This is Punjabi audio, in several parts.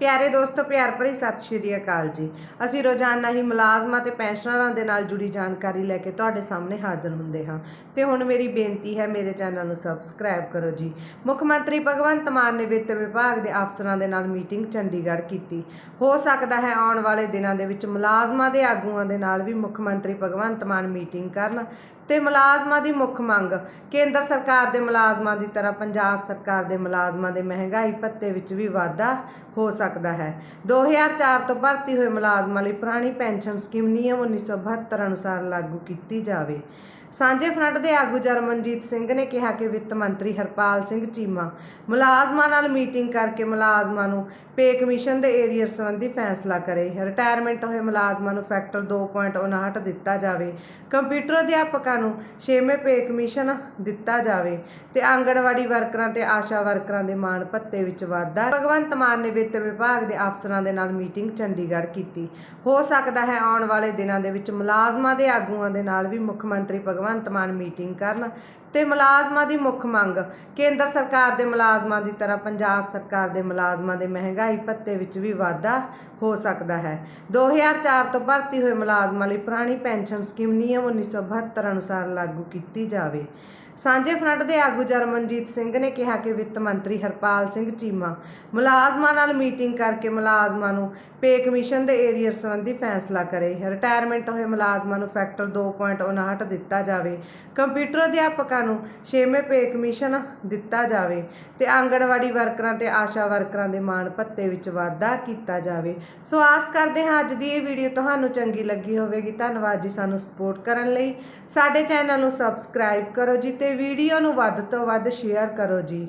ਪਿਆਰੇ ਦੋਸਤੋ, ਪਿਆਰ ਭਰੀ ਸਤਿ ਸ਼੍ਰੀ ਅਕਾਲ ਜੀ। ਅਸੀਂ ਰੋਜ਼ਾਨਾ ਹੀ ਮੁਲਾਜ਼ਮਾਂ ਤੇ ਪੈਨਸ਼ਨਰਾਂ ਦੇ ਨਾਲ ਜੁੜੀ ਜਾਣਕਾਰੀ ਲੈ ਕੇ ਤੁਹਾਡੇ ਸਾਹਮਣੇ ਹਾਜ਼ਰ ਹੁੰਦੇ ਹਾਂ। ਤੇ ਹੁਣ ਮੇਰੀ ਬੇਨਤੀ ਹੈ, ਮੇਰੇ ਚੈਨਲ ਨੂੰ ਸਬਸਕ੍ਰਾਈਬ ਕਰੋ ਜੀ। ਮੁੱਖ ਮੰਤਰੀ ਭਗਵੰਤ ਮਾਨ ਨੇ ਵਿੱਤ ਵਿਭਾਗ ਦੇ ਅਫਸਰਾਂ ਦੇ ਨਾਲ ਮੀਟਿੰਗ ਚੰਡੀਗੜ੍ਹ ਕੀਤੀ। ਹੋ ਸਕਦਾ ਹੈ ਆਉਣ ਵਾਲੇ ਦਿਨਾਂ ਦੇ ਵਿੱਚ ਮੁਲਾਜ਼ਮਾਂ ਦੇ ਆਗੂਆਂ ਦੇ ਨਾਲ ਵੀ ਮੁੱਖ ਮੰਤਰੀ ਭਗਵੰਤ ਮਾਨ ਮੀਟਿੰਗ ਕਰਨ। ਤੇ ਮੁਲਾਜ਼ਮਾਂ ਦੀ ਮੁੱਖ ਮੰਗ, ਕੇਂਦਰ ਸਰਕਾਰ ਦੇ ਮੁਲਾਜ਼ਮਾਂ ਦੀ ਤਰ੍ਹਾਂ ਪੰਜਾਬ ਸਰਕਾਰ ਦੇ ਮੁਲਾਜ਼ਮਾਂ ਦੇ ਮਹਿੰਗਾਈ ਭੱਤੇ ਵਿੱਚ ਵੀ ਵਾਧਾ ਹੋ ਸਕਦਾ ਸਕਦਾ ਹੈ। 2004 ਤੋਂ ਭਰਤੀ ਹੋਏ ਮੁਲਾਜ਼ਮਾਂ ਲਈ ਪੁਰਾਣੀ ਪੈਨਸ਼ਨ ਸਕੀਮ ਨਿਯਮ 1972 ਅਨੁਸਾਰ ਲਾਗੂ ਕੀਤੀ ਜਾਵੇ। ਸਾਂਝੇ ਫਰੰਟ ਦੇ ਆਗੂ ਜਰਮਨਜੀਤ ਸਿੰਘ ਨੇ ਕਿਹਾ ਕਿ ਵਿੱਤ ਮੰਤਰੀ ਹਰਪਾਲ ਸਿੰਘ ਚੀਮਾ ਮੁਲਾਜ਼ਮਾਂ ਨਾਲ ਮੀਟਿੰਗ ਕਰਕੇ ਮੁਲਾਜ਼ਮਾਂ ਨੂੰ ਪੇ ਕਮਿਸ਼ਨ ਦੇ ਏਰੀਅਰ ਸੰਬੰਧੀ ਫੈਸਲਾ ਕਰੇ। ਰਿਟਾਇਰਮੈਂਟ ਹੋਏ ਮੁਲਾਜ਼ਮਾਂ ਨੂੰ ਫੈਕਟਰ 2.59 ਦਿੱਤਾ ਜਾਵੇ। ਕੰਪਿਊਟਰ ਅਧਿਆਪਕਾਂ ਨੂੰ 6ਵੇਂ ਪੇ ਕਮਿਸ਼ਨ ਦਿੱਤਾ ਜਾਵੇ ਤੇ ਆਂਗਣਵਾੜੀ ਵਰਕਰਾਂ ਤੇ ਆਸ਼ਾ ਵਰਕਰਾਂ ਦੇ ਮਾਣ ਭੱਤੇ ਵਿੱਚ ਵਾਧਾ। ਭਗਵੰਤ ਮਾਨ ਨੇ ਵਿੱਤ ਵਿਭਾਗ ਦੇ ਅਫਸਰਾਂ ਦੇ ਨਾਲ ਮੀਟਿੰਗ ਚੰਡੀਗੜ੍ਹ ਕੀਤੀ। ਹੋ ਸਕਦਾ ਹੈ ਆਉਣ ਵਾਲੇ ਦਿਨਾਂ ਦੇ ਵਿੱਚ ਮੁਲਾਜ਼ਮਾਂ ਦੇ ਆਗੂਆਂ ਦੇ ਨਾਲ ਵੀ ਮੁੱਖ ਮੰਤਰੀ ਭਗਵੰਤ ਭਗਵੰਤ ਮਾਨ ਮੀਟਿੰਗ ਕਰਨ ਤੇ ਮੁਲਾਜ਼ਮਾਂ ਦੀ ਮੁੱਖ ਮੰਗ ਕੇਂਦਰ ਸਰਕਾਰ ਦੇ ਮੁਲਾਜ਼ਮਾਂ ਦੀ ਤਰ੍ਹਾਂ ਪੰਜਾਬ ਸਰਕਾਰ ਦੇ ਮੁਲਾਜ਼ਮਾਂ ਦੇ ਮਹਿੰਗਾਈ ਭੱਤੇ ਵਿੱਚ ਵੀ ਵਾਧਾ ਹੋ ਸਕਦਾ ਹੈ। 2004 ਤੋਂ ਭਰਤੀ ਹੋਏ ਮੁਲਾਜ਼ਮਾਂ ਲਈ ਪੁਰਾਣੀ ਪੈਨਸ਼ਨ ਸਕੀਮ ਨਿਯਮ 1972 ਅਨੁਸਾਰ ਲਾਗੂ ਕੀਤੀ ਜਾਵੇ। ਸਾਂਝੇ ਫਰੰਟ ਦੇ ਆਗੂ ਜਰਮਨਜੀਤ ਸਿੰਘ ਨੇ ਕਿਹਾ ਕਿ ਵਿੱਤ ਮੰਤਰੀ ਹਰਪਾਲ ਸਿੰਘ ਚੀਮਾ ਮੁਲਾਜ਼ਮਾਂ ਨਾਲ ਮੀਟਿੰਗ ਕਰਕੇ ਮੁਲਾਜ਼ਮਾਂ ਨੂੰ ਪੇ ਕਮਿਸ਼ਨ ਦੇ ਏਰੀਅਰ ਸੰਬੰਧੀ ਫੈਸਲਾ ਕਰੇ। ਰਿਟਾਇਰਮੈਂਟ ਹੋਏ ਮੁਲਾਜ਼ਮਾਂ ਨੂੰ ਫੈਕਟਰ 2.59 ਦਿੱਤਾ ਜਾਵੇ। ਕੰਪਿਊਟਰ ਅਧਿਆਪਕ ਨੂੰ 6ਵੇਂ ਪੇ ਕਮਿਸ਼ਨ ਦਿੱਤਾ ਜਾਵੇ ਤੇ ਆਂਗਣਵਾੜੀ ਵਰਕਰਾਂ ਤੇ ਆਸ਼ਾ ਵਰਕਰਾਂ ਦੇ ਮਾਣ ਭੱਤੇ ਵਿੱਚ ਵਾਧਾ ਕੀਤਾ ਜਾਵੇ। ਸੋ ਆਸ ਕਰਦੇ ਹਾਂ ਅੱਜ ਦੀ ਇਹ ਵੀਡੀਓ ਤੁਹਾਨੂੰ ਚੰਗੀ ਲੱਗੀ ਹੋਵੇਗੀ। ਧੰਨਵਾਦ ਜੀ ਸਾਨੂੰ ਸਪੋਰਟ ਕਰਨ ਲਈ। ਸਾਡੇ ਚੈਨਲ ਨੂੰ ਸਬਸਕ੍ਰਾਈਬ ਕਰੋ ਜੀ ਤੇ ਵੀਡੀਓ ਨੂੰ ਵੱਧ ਤੋਂ ਵੱਧ ਸ਼ੇਅਰ ਕਰੋ ਜੀ।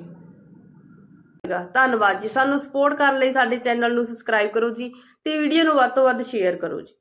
ਧੰਨਵਾਦ ਜੀ। ਸਾਨੂੰ ਸਪੋਰਟ ਕਰਨ ਲਈ ਸਾਡੇ ਚੈਨਲ ਨੂੰ ਸਬਸਕ੍ਰਾਈਬ ਕਰੋ ਜੀ ਤੇ ਵੀਡੀਓ ਨੂੰ ਵੱਧ ਤੋਂ ਵੱਧ ਸ਼ੇਅਰ ਕਰੋ ਜੀ।